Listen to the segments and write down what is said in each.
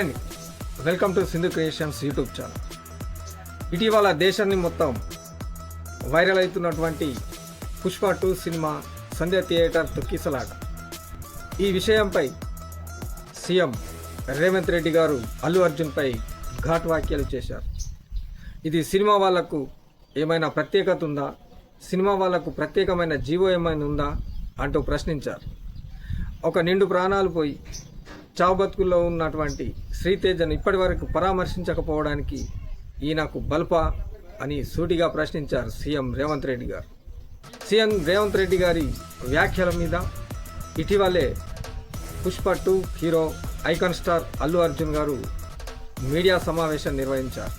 అండి. Welcome to Sindhu creations YouTube channel. ఇటీవల దేశాన్ని మొత్తం వైరల్ అవుతున్నటువంటి పుష్ప టూ సినిమా సంధ్య థియేటర్ తొక్కిసలాట. ఈ విషయంపై సీఎం రేవంత్ రెడ్డి గారు అల్లు అర్జున్పై ఘాట్ వ్యాఖ్యలు చేశారు. ఇది సినిమా వాళ్ళకు ఏమైనా ప్రత్యేకత ఉందా? సినిమా వాళ్ళకు ప్రత్యేకమైన జీవో ఏమైనా ఉందా? అంటూ ప్రశ్నించారు. ఒక నిండు ప్రాణాలు పోయి చావబతుకుల్లో ఉన్నటువంటి శ్రీతేజను ఇప్పటి వరకు పరామర్శించకపోవడానికి ఈయనకు బల్పా అని సూటిగా ప్రశ్నించారు సీఎం రేవంత్ రెడ్డి గారు. సీఎం రేవంత్ రెడ్డి గారి వ్యాఖ్యల మీద ఇటీవలే Pushpa two hero icon star Allu Arjun garu media సమావేశం నిర్వహించారు.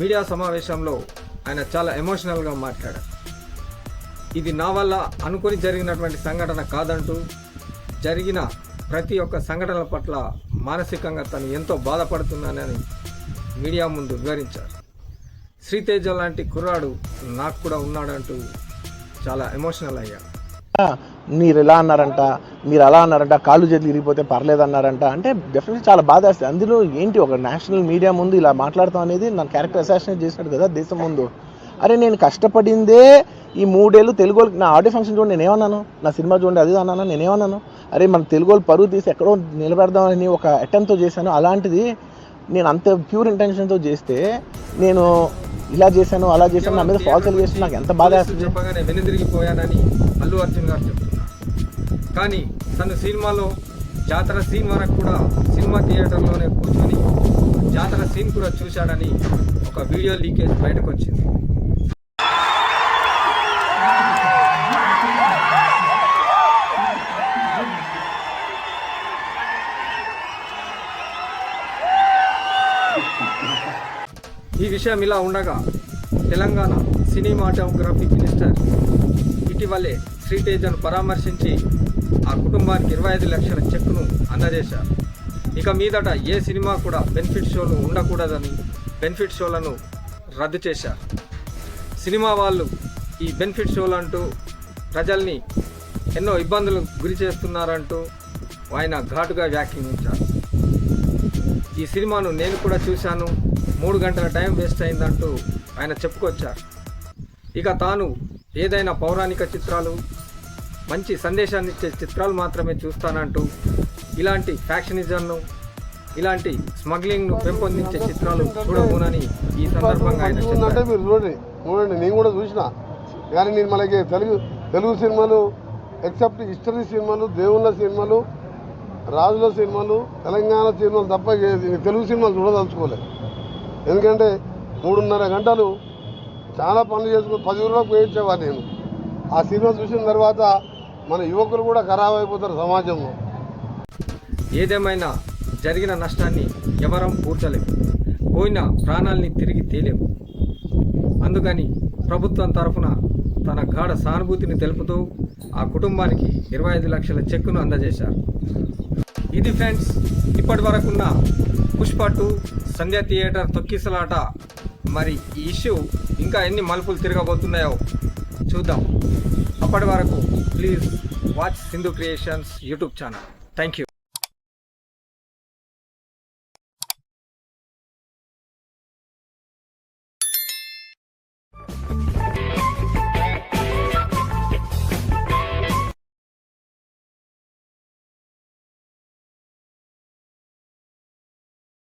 మీడియా సమావేశంలో ఆయన చాలా ఎమోషనల్గా మాట్లాడారు. ఇది నా వల్ల అనుకుని జరిగినటువంటి సంఘటన కాదంటూ జరిగిన ప్రతి ఒక్క సంఘటనల పట్ల మానసికంగా తను ఎంతో బాధపడుతున్నానని మీడియా ముందు వివరించారు. శ్రీతేజ లాంటి కుర్రాడు నాకు కూడా ఉన్నాడంటూ చాలా ఎమోషనల్ అయ్యాడు మీరు ఎలా అన్నారంట? మీరు అలా అన్నారంట? కాళ్ళు చేతులు ఇరిగిపోతే పర్లేదు అన్నారంట? అంటే డెఫినెట్లీ చాలా బాధ వేస్తుంది. అందులో ఏంటి ఒక నేషనల్ మీడియా ముందు ఇలా మాట్లాడతాం అనేది నా క్యారెక్టర్ అసాసినేట్ చేసినాడు కదా దేశం ముందు? అరే నేను కష్టపడిందే ఈ మూడేళ్ళు తెలుగు వాళ్ళకి. నా ఆడియో ఫంక్షన్ చూడండి నేనేమన్నాను? నా సినిమా చూడండి అది అన్నాను నేనేమన్నాను? అరే మన తెలుగు వాళ్ళు పరువు తీసి ఎక్కడో నిలబెడదామని ఒక అటెంప్ట్తో చేశాను. అలాంటిది నేను అంత ప్యూర్ ఇంటెన్షన్తో చేస్తే నేను ఇలా చేశాను అలా చేశాను నా మీద ఫాల్స్ ఎలిగేషన్ నాకు ఎంత బాధ వేస్తుంది? వెనుదిరిగిపోయానని అల్లు అర్జున్ గారు చెప్తున్నారు. కానీ తను సినిమాలో జాతర సీన్ వరకు కూడా సినిమా థియేటర్లోనే కూర్చొని జాతర సీన్ కూడా చూశాడని ఒక వీడియో లీకేజ్ బయటకు వచ్చింది. ఈ విషయం ఇలా ఉండగా తెలంగాణ సినిమాటోగ్రఫీ మినిస్టర్ ఇటీవలే శ్రీతేజను పరామర్శించి ఆ కుటుంబానికి ఇరవై ఐదు లక్షల చెక్కును అందజేశారు. ఇక మీదట ఏ సినిమా కూడా బెనిఫిట్ షోలు ఉండకూడదని బెనిఫిట్ షోలను రద్దు చేశారు. సినిమా వాళ్ళు ఈ బెనిఫిట్ షోలు అంటూ ప్రజల్ని ఎన్నో ఇబ్బందులకు గురి చేస్తున్నారంటూ ఆయన ఘాటుగా వ్యాఖ్యానించారు. ఈ సినిమాను నేను కూడా చూశాను. మూడు గంటల టైం వేస్ట్ అయిందంటూ ఆయన చెప్పుకొచ్చారు. ఇక తాను ఏదైనా పౌరాణిక చిత్రాలు మంచి సందేశాన్ని ఇచ్చే చిత్రాలు మాత్రమే చూస్తానంటూ ఇలాంటి ఫ్యాక్షనిజంను ఇలాంటి స్మగ్లింగ్ను పెంపొందించే చిత్రాలు చూడబోనని ఈ సందర్భంగా ఆయన మీరు చూడండి చూడండి నేను కూడా చూసిన. కానీ నేను మనకి తెలుగు తెలుగు సినిమాలు ఎక్సెప్ట్ హిస్టరీ సినిమాలు దేవుళ్ళ సినిమాలు రాజుల సినిమాలు తెలంగాణ సినిమాలు తప్ప తెలుగు సినిమాలు చూడదలుచుకోలేదు. ఎందుకంటే మూడున్నర గంటలు చాలా పనులు చేసుకుని పది ఊళ్ళకి వేయించేవాడు నేను. ఆ సినిమా చూసిన తర్వాత మన యువకులు కూడా ఖరాబ్ అయిపోతారు సమాజంలో. ఏదేమైనా జరిగిన నష్టాన్ని ఎవరం పూడ్చలేము పోయిన ప్రాణాల్ని తిరిగి తేలేము అందుకని ప్రభుత్వం తరఫున తన గాఢ సానుభూతిని తెలుపుతూ ఆ కుటుంబానికి ఇరవై ఐదు లక్షల చెక్కును అందజేశారు. ఇది ఫ్రెండ్స్ ఇప్పటి వరకున్న పుష్ప టూ సంధ్య థియేటర్ తొక్కిసలాట. మరి ఈ ఇష్యూ ఇంకా ఎన్ని మలుపులు తిరగబోతున్నాయో చూద్దాం. అప్పటి వరకు please watch Sindhu creations YouTube channel. Thank you.